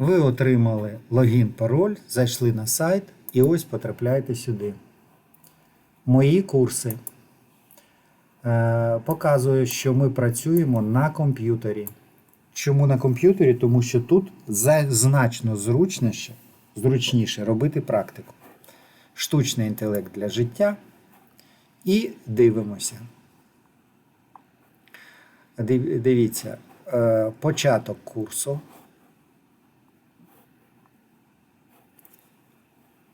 Ви отримали логін, пароль, зайшли на сайт і ось потрапляєте сюди. Мої курси. Е, показую, що ми працюємо на комп'ютері. Чому на комп'ютері? Тому що тут значно зручніше, зручніше робити практику. Штучний інтелект для життя. І дивимося. Див- Дивіться, е, початок курсу.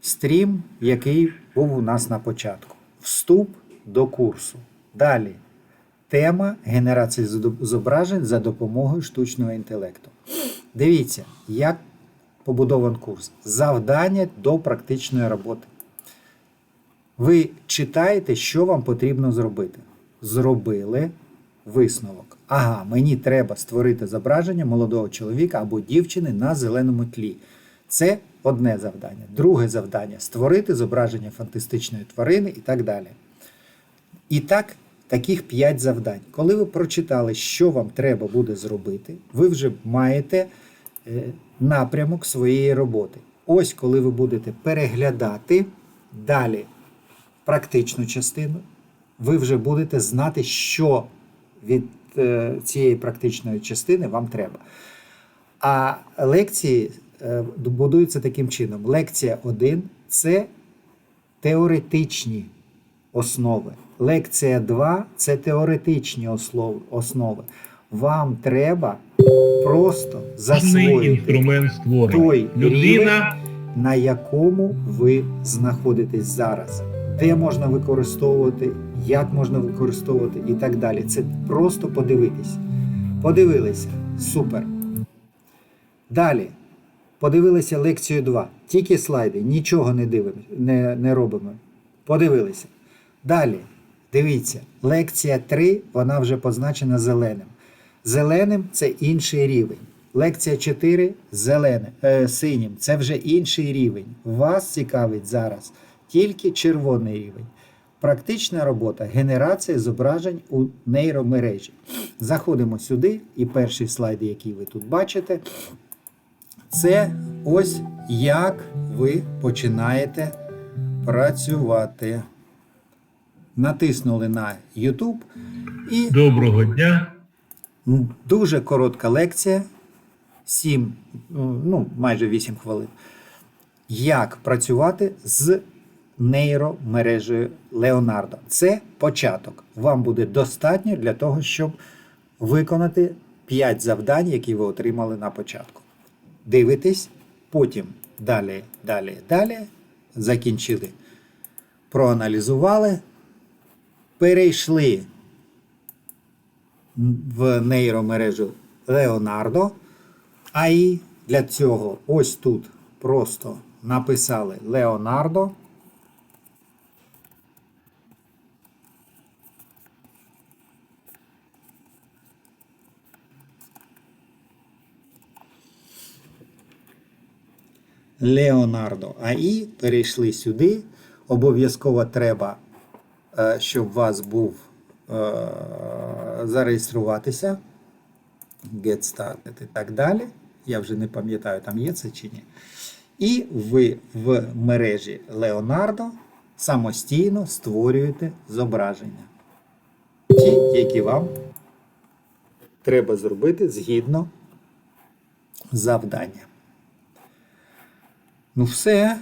Стрім, який був у нас на початку. Вступ до курсу. Далі. Тема генерації зображень за допомогою штучного інтелекту. Дивіться, як побудований курс. Завдання до практичної роботи. Ви читаєте, що вам потрібно зробити. Зробили висновок. Ага, мені треба створити зображення молодого чоловіка або дівчини на зеленому тлі. Це одне завдання. Друге завдання створити зображення фантастичної тварини і так далі. І так, таких 5 завдань. Коли ви прочитали, що вам треба буде зробити, ви вже маєте е, напрямок своєї роботи. Ось коли ви будете переглядати далі практичну частину, ви вже будете знати, що від е, цієї практичної частини вам треба. А лекції будуються таким чином: лекція 1 це теоретичні основи. Лекція 2 це теоретичні основи. Вам треба просто засвоїти той Людина на якому ви знаходитесь зараз, де можна використовувати, як можна використовувати і так далі. Це просто подивитись. Подивилися. Супер. Далі. Подивилися лекцію 2. Тільки слайди, нічого не дивимо, не, не робимо. Подивилися. Далі. Дивіться, лекція 3, вона вже позначена зеленим. Зеленим це інший рівень. Лекція 4 зеленим, е, синім це вже інший рівень. Вас цікавить зараз тільки червоний рівень. Практична робота генерація зображень у нейромережі. Заходимо сюди, і перший слайд, який ви тут бачите, це ось як ви починаєте працювати. Натиснули на YouTube і доброго дня. Дуже коротка лекція, 7, ну, майже 8 хвилин. Як працювати з нейромережею Леонардо. Це початок. Вам буде достатньо для того, щоб виконати 5 завдань, які ви отримали на початку. Дивитесь, потім далі, далі, далі. Закінчили. Проаналізували, перейшли в нейромережу Леонардо. А і для цього ось тут просто написали Leonardo. Leonardo AI. Перейшли сюди. Обов'язково треба, е, щоб у вас був е, зареєструватися. Get started і так далі. Я вже не пам'ятаю, там є це чи ні. І ви в мережі Leonardo самостійно створюєте зображення. Ті, які вам треба зробити згідно завдання. Ну, все.